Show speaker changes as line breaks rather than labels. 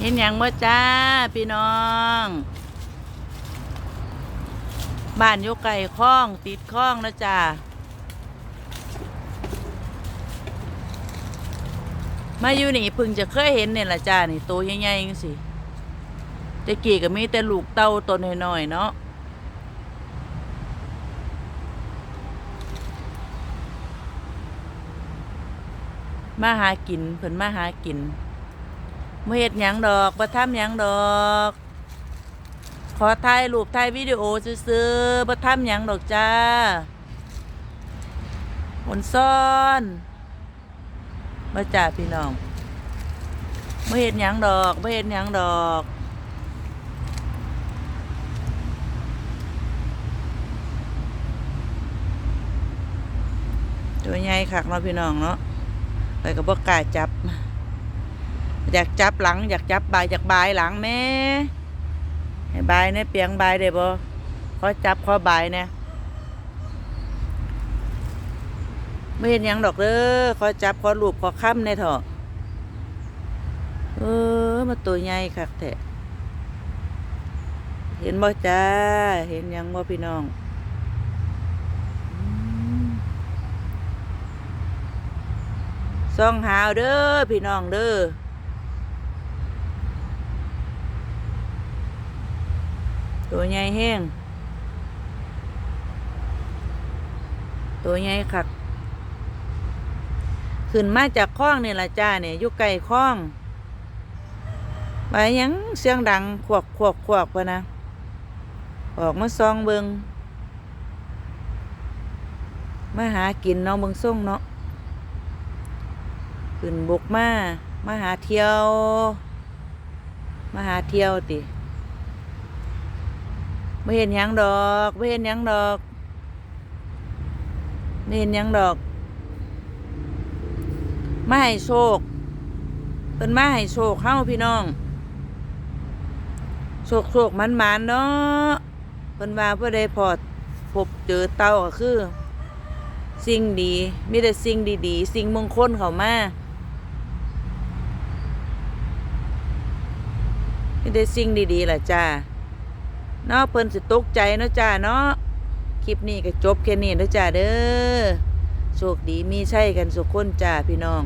เห็นหยังบ่จ้า พี่น้อง บ้านอยู่ไก่คลอง ติดคลองนะจ้ามาอยู่นี่พึ่งจะเคยเห็นเนี่ยละจ้านี่ตัวใหญ่ๆจังสิแต่กี้ก็มีแต่ลูกเต้าตัวน้อยๆเนาะมาหากินเพิ่นมาหากิน ม่เฮ็ดหยังดอกบ่ทำหยังดอก ขอถ่ายรูปถ่ายวิดีโอซื้อๆบ่ทำหยังดอกจ้าผลซ่อนมาจ่าพี่น้องบ่เฮ็ดหยังดอกบ่เฮ็ดหยังดอก ตัวใหญ่คักเนาะพี่น้องเนาะไปก็บ่กล้าจับ อยากจับหลัง อยากจับบายอยากบายหลังแม่ให้บายเนี่ยเปียงบายได้บ่ขอจับขอบายเนี่ยไม่เห็นยังดอกเด้อขอจับขอรูปขอค้ำในเถอะเออมาตัวใหญ่คักแท้เห็นบ่จ้า เห็นยังบ่พี่น้องอืมส่องหาวเด้อพี่น้องเด้อ ตัวใหญ่แห้ง ตัวใหญ่คัก ขึ้นมาจากคลองนี่ละจ้าเนี่ยอยู่ไกลคลองไปยังเสียงดังขวกขวกขวกพะนะ ออกมาซองเบิงมาหากินเนาะเบิงส่งเนาะขึ้นบุกมา มาหาเที่ยว มาหาเที่ยวติ ไม่เห็นยังดอกไม่เห็นยังดอกไม่เห็นยังดอกมาให้โชคเป็นมาให้โชคเข้าพี่น้องโชคโชคมันมันเนาะเป็นว่าเพื่อได้พอพบเจอเต่าก็คือ สิ่งดีมีแต่สิ่งดีๆ สิ่งมงคลเข้ามามีแต่สิ่งดีๆล่ะจ้า เนาะเพิ่นสิตกใจเนาะจ้าเนาะคลิปนี้ก็จบแค่นี้เนาะจ้าเด้อโชคดีมีใช่กันสุขคนจ้าพี่น้อง